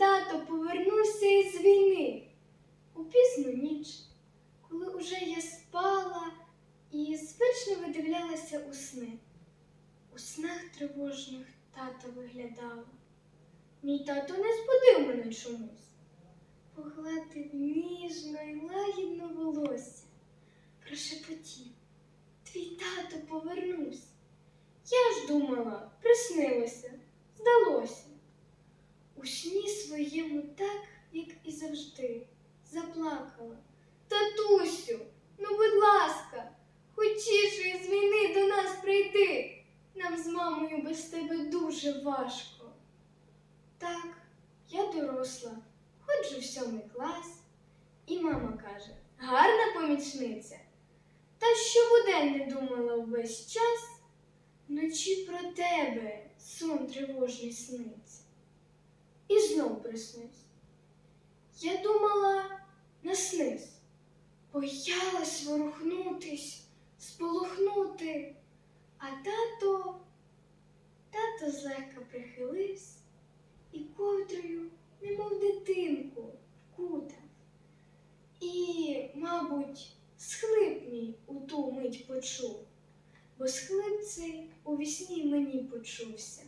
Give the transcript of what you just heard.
тато повернувся із війни у пізну ніч, коли уже я спала і звично видивлялася у сни. У снах тривожних тато виглядало. Мій тато не збудив мене чомусь. Погладив ніжно й лагідно волосся, прошепотів. Твій тато повернувся. Я ж думала, приснилося, здалося. У сні своєму так, як і завжди, заплакала. Татусю, ну будь ласка, хочеш із війни до нас прийти. Нам з мамою без тебе дуже важко. Так, я доросла, ходжу в сьомий клас, і мама каже, гарна помічниця. Та що щобудень не думала увесь час, вночі про тебе сон тривожний сниться. І знов приснився. Я думала, наснись, боялась ворухнутись, сполохнути, а тато, тато злегка прихилився і ковдрою, немов дитинку, вкутав. І, мабуть, схлип мій у ту мить почув, бо схлип цей у вісні мені почувся.